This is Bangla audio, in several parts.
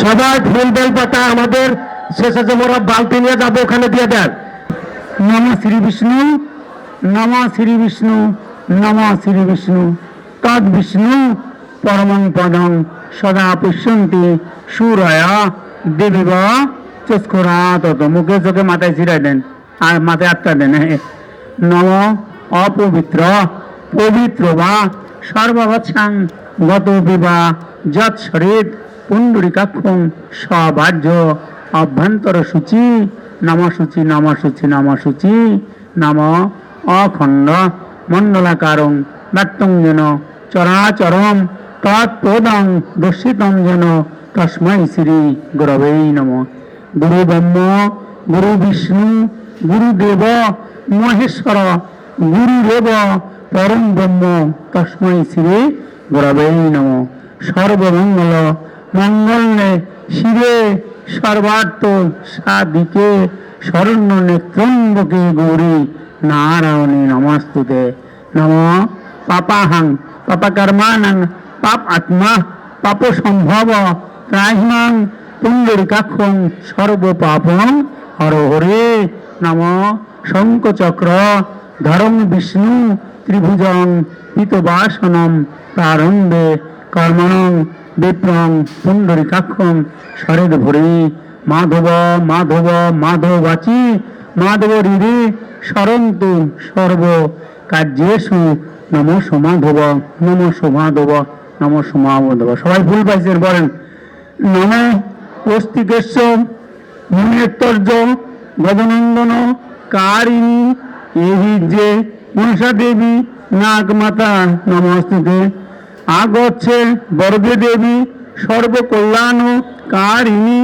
সবাই ফুল বেল পাতা আমাদের শেষে যে মোরা বালতি নিয়ে যাব ওখানে দিয়ে দেন। নম শ্রী বিষ্ণু নম শ্রী বিষ্ণু নম শ্রী বিষ্ণু। তদ বিষ্ণু পরমং পদং সদা পুষ্যন্তি সুরয়া দেবীব। চস্করা তত মুখে চোখে মাথায় ছিড়াই দেন আর মাথায় আটকা দেন। হ্যাঁ। নম অপবিত্র পবিত্র বা সর্ববৎসাং গত বিবা যৎ শরীর পুণ্ডরিকাক্ষং সবাহ্য অভ্যন্তর সূচি, নম সূচি নম সূচি, নম অখণ্ড মণ্ডলাকারং ব্যক্তং চরাচরম তৎপদং দর্শিতং যেন তস্মৈ শ্রী গুরবেই নম। গুরু ব্রহ্ম, গুরু বিষ্ণু, গুরুদেব মহেশ্বর, গুরুদেব, পরম ব্রহ্ম, তস্মৈ শ্রী গুরবেই নম। সর্বমঙ্গল, মঙ্গলে শিবে, সর্বার্থ সাদিকে শরণ্য নেত্রম্বকে গৌরী নারায়ণী নমস্তুতে। নম। পাপাহাং, পাপকর্মাণং, পাপ আত্মা পাপ সম্ভব ত্রাহিমাং, পুণ্ডরিকাক্ষং সর্ব পাপং হর হরে নম শঙ্কচক্র ধরম বিষ্ণু ত্রিভুজং পিতবাসনম প্রারম্ভে কর্মণং বিপ্রং পুণ্ডরিকাক্ষং শরদ ভরি মাধব মাধব মাধবাচি মাধব হৃদি সরন্তু সর্ব কার্যেষু নম সমাধব নম সমাধব নম সমাধব সবাই ভুল পাইছেন, বলেন। নম অস্তিকেশ মুনেত্তর্য গদনন্দন কারিণী এই যে মনসা দেবী, নাগমাতা নমস্তুতে। আগচ্ছে বর্গে দেবী, সর্বকল্যাণ কারিণী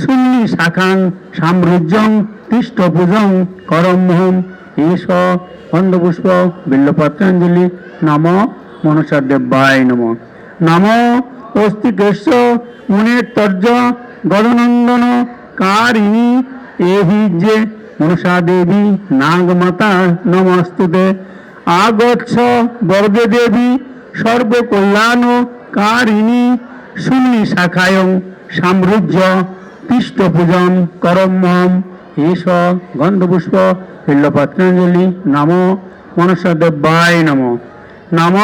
শূন্য শাখাং সাম্রাজ্যং, তিষ্ঠপূজং করমহম এস গন্ধপুষ্প বিল্লপত্রাঞ্জলি, নম মনসা দেবায় নম। নম অস্তিকেশ মুনের তর্জ গদনন্দন কারিণী এহি মনসা দেবী নাগমাতা নমস্তুতে আগচ্ছ বর্গে দেবী সর্বকল্যাণ কারিণী শূন্য শাখায়ং সাম্রাজ্য পৃষ্ঠপূজন করমম এস গন্ধপুষ্প বিল্লপত্রাঞ্জলি নম মনসা দেবায় নম নম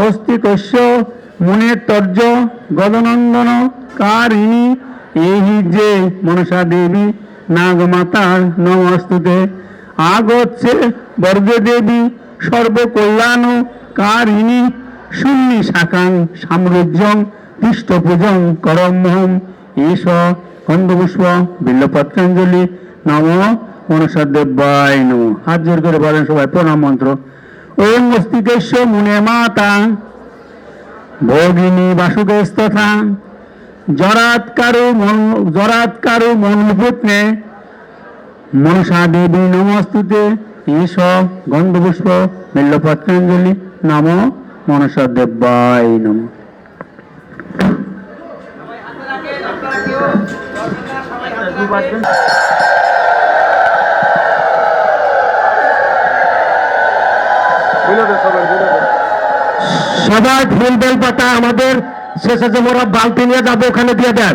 অস্তিকস্য মুনের তর্জ গদনন্দন কারিণী এই যে মনসা দেবী নাগমাতা নমস্তুতে। আগচ্ছে বর্গে দেবী সর্বকল্যাণ কারিণী শূন্য শাখাং সাম্রাজ্যং পৃষ্ঠপূজং করমহম এস গন্ধপুষ্প বিল্লপত্রাঞ্জলি। নম মনসা দেবায় নম। হাত জোর করে বলেন সবাই, প্রণাম মন্ত্র। ওম মস্তিকেশ্ব মুনে মাতা। ভোগিনী বাসুদেস্তথা জরাৎকারু জরাৎকারু মনসা দেবী নমস্তুতে ঈশ গন্ধপুষ্প বিল্লপত্রাঞ্জলি নম মনসা নম। সবাই ফুল বেল পাতা আমাদের শেষে যে মোরা বালতি নিয়ে যাব ওখানে দিয়ে দেন।